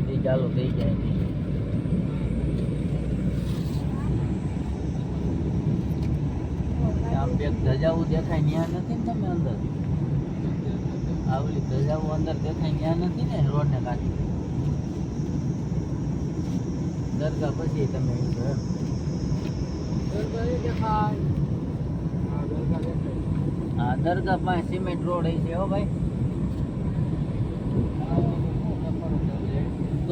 નદી ચાલુ થઈ જાય. આમ પેક ધજાવું દેખાય ન્યા નથી ને તમે અંદર? આવલી ધજાવું અંદર દેખાય ન્યા નથી ને રોડ ને કાંઠે? દરગાહ પછી તમે ઈ કરો. હા દરગાહ પાસે સિમેન્ટ રોડ છે હો ભાઈ તોરેશ્વર મહાદેવ મંદિર Yeah. દરગાહ તો હું વાહન લેતો એટલે મને બહુ દેખાય ઓછું. બધા ટકા આડા આવે ને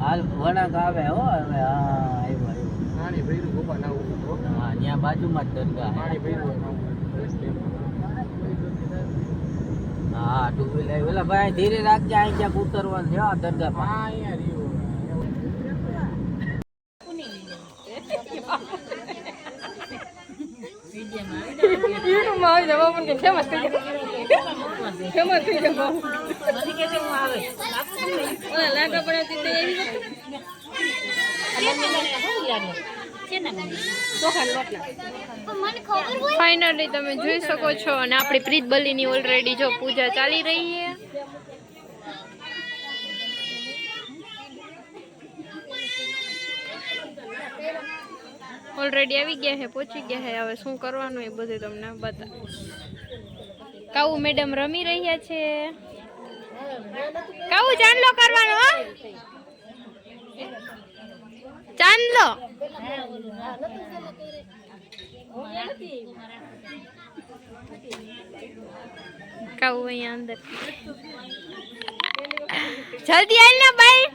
હાલ વણાક આવે હો હવે હા આવ્યો આવ્યો. હા. ત્યાં બાજુમાં જ દરગાહ છે. હા ટુ વ્હીલર ઓલા ભાઈ ધીરે રાખજે અહીં ક્યાંક ઉતરવાનું છે હા દરગાહ આવી થઈ જાય. થઈ જાય બાપુ. ઓલા લાગા તમે જોઈ શકો છો અને આપણી પ્રીત બલીની ઓલરેડી જો પૂજા ચાલી રહી છે. ઓલરેડી આવી ગયા છે, પહોંચી ગયા છે. હવે શું કરવાનું એ બધું તમને બતા કાવું મેડમ રમી રહ્યા છે? કાઉ ચાંદલો કરવાનો હો ચાંદલો કાઉ અહીંયા અંદર. જલ્દી આવી ને ભાઈ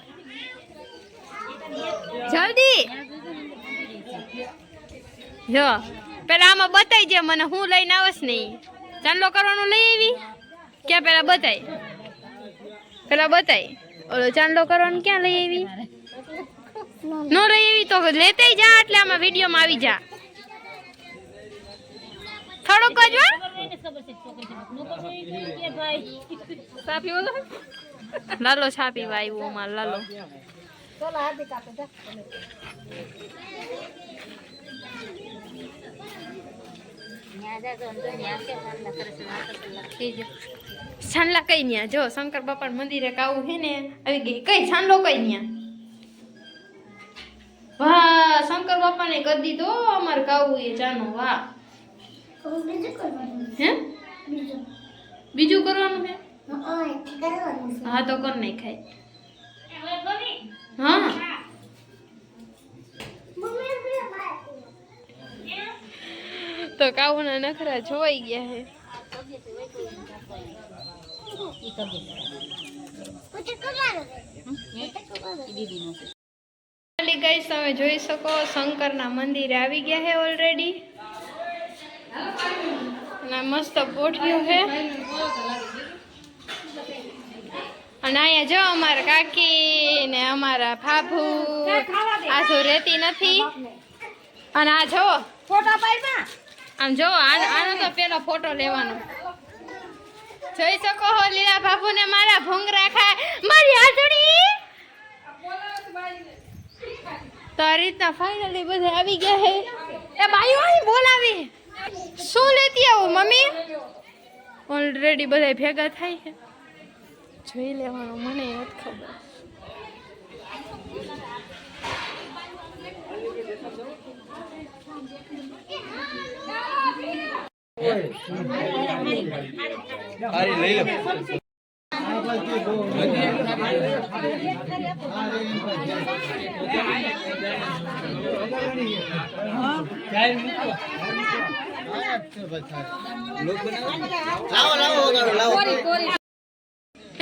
જલ્દી. જો, પેલા આમાં બતાવી જે મને, હું લઈને આવશ નહીં ચાંદલો કરવાનું લઈ આવી? ક્યાં પેલા બતાય? પેલા બતાય. ઓલો ચાંદલો કરવાનું ક્યાં લઈ આવી? નો રહી એવી તો લેતે જા એટલે આમાં વિડીયોમાં આવી જા. થોડુંક જ લાલો છાપી ભાઈ માં લાલો. છાનલા કઈ ન્યા? જો શંકર બાપા મંદિરે કાવું હે ને, આવી ગઈ. કઈ છાનલો કઈ ન્યા? વાહ શંકર બાપા ને કરી દીધો અમાર કાવું એ ચાનો વાહ હે? બીજું. કરવાનું હે હા તો કર નહીં ખાય. હા. તો કાવુના નખરા જોવાઈ ગયા હે? ગાઈસ તમે જોઈ શકો શંકરના મંદિરે આવી ગયા છે ઓલરેડી અને મસ્ત પોઠિયું છે અને અહીંયા જો અમારા કાકી ને અમારા ફાફુ આ રહેતી નથી. અને આ જો આમ જો આનો તો પેલો ફોટો લેવાનો. જોઈ શકો હો લીલા બાપુ ને મારા ભૂંગરા ખાય. મારી હાથડી તો આ રીતના ફાઇનલી બધા આવી ગયા હે. એ બાયું અહીં બોલાવી શું લેતી આવું, મમ્મી? ઓલરેડી બધા ભેગા થાય છે. જોઈ લેવાનું, મને નથી ખબર.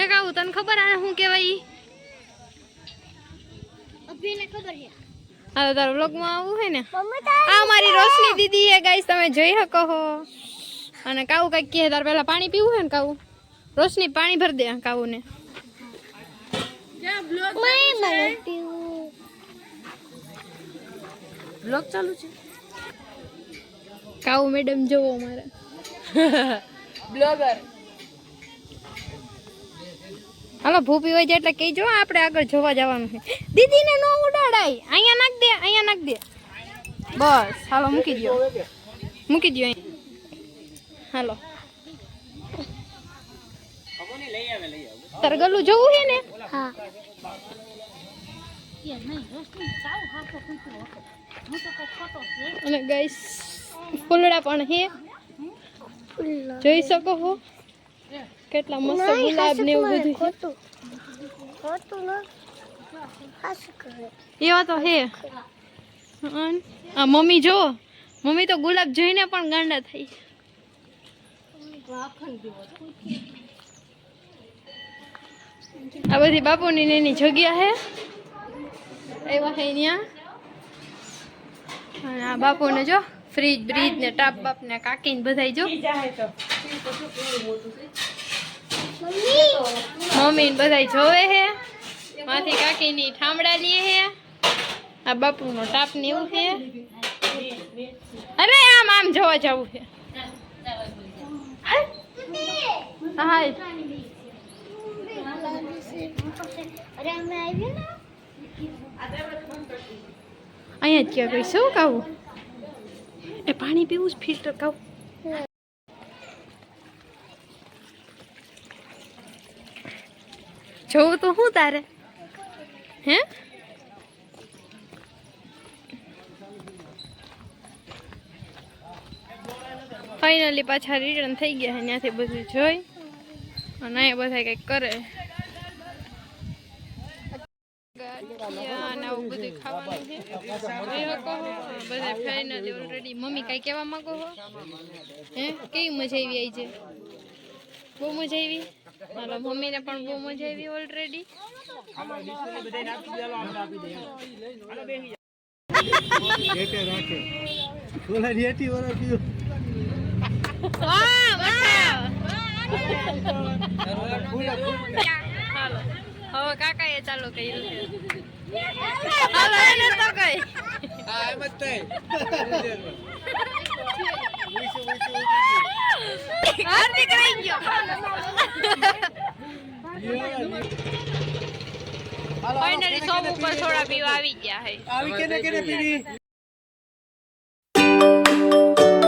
કાવું તને ખબર આ શું કહેવાય? ઈ? હા તો તારા વ્લોગમાં આવું છે ને? આ મારી રોશની દીદી હે ગાઈસ તમે જોઈ શકો હો અને કાવું કંઈક કહે તાર પેલા પાણી પીવું હે ને કાવું રોશની પાણી ભરી દે કાવુને. કાવુ બ્લોગ ચાલુ છે? કાઉ મેડમ જોવો અમારે. બ્લોગર. હાલો ભૂપી હોય એટલે કહી જો આપણે આગળ જોવા જવાનું છે. દીદીને નો ઉડાડાય. અહીંયા નાખ દે અહીંયા નાખ દે. બસ હાલો મૂકી દો મૂકી દો અહીં. હાલો. તારે ગલું જોવું છે ને? હા. અને ગઈસ ફૂલડા પણ હે જોઈ શકો છો કેટલા મસ્ત ગુલાબ ને એવું બધું છે. એવા તો હે? આ મમ્મી જો મમ્મી તો ગુલાબ જોઈને પણ ગાંડા થઈ આ બધી બાપુની ને એની જગ્યા હે. એવા હે ત્યાં આ બાપુને જો ફ્રીજ, બ્રીજ ને ટાપ બાપ ને કાકી ને બધાય જો. મમ્મી ને બધાય જોવે હે. માથી કાકીની ઠામડા લે હે. આ બાપુનો ટાપ ને એવું છે અરે આમ આમ જોવા જવું છે અહીંયા જ ક્યાં ગઈ શું કાવું? એ પાણી પીવું જ ફિલ્ટર કાવું. જોવું તો શું તારે? હે? ફાઇનલી પાછા રિટર્ન થઈ ગયા ત્યાંથી બધું જોઈ. અને અહીંયા બધા કંઈક કરે. ગાંઠિયા અને આવું બધું ખાવાનું છે. શકો છો બધા ફાઇનલી ઓલરેડી મમ્મી કાંઈ કહેવા માંગો હો? હે? કેવી મજા આવી આવી છે બહુ મજા આવી? મારા મમ્મીને પણ બહુ મજા આવી ઓલરેડી હવે કાકા એ ચાલુ કર્યું છે. હાલો એને ઉપર થોડા પીવા આવી ગયા હે. આવી કેને કેને પીડી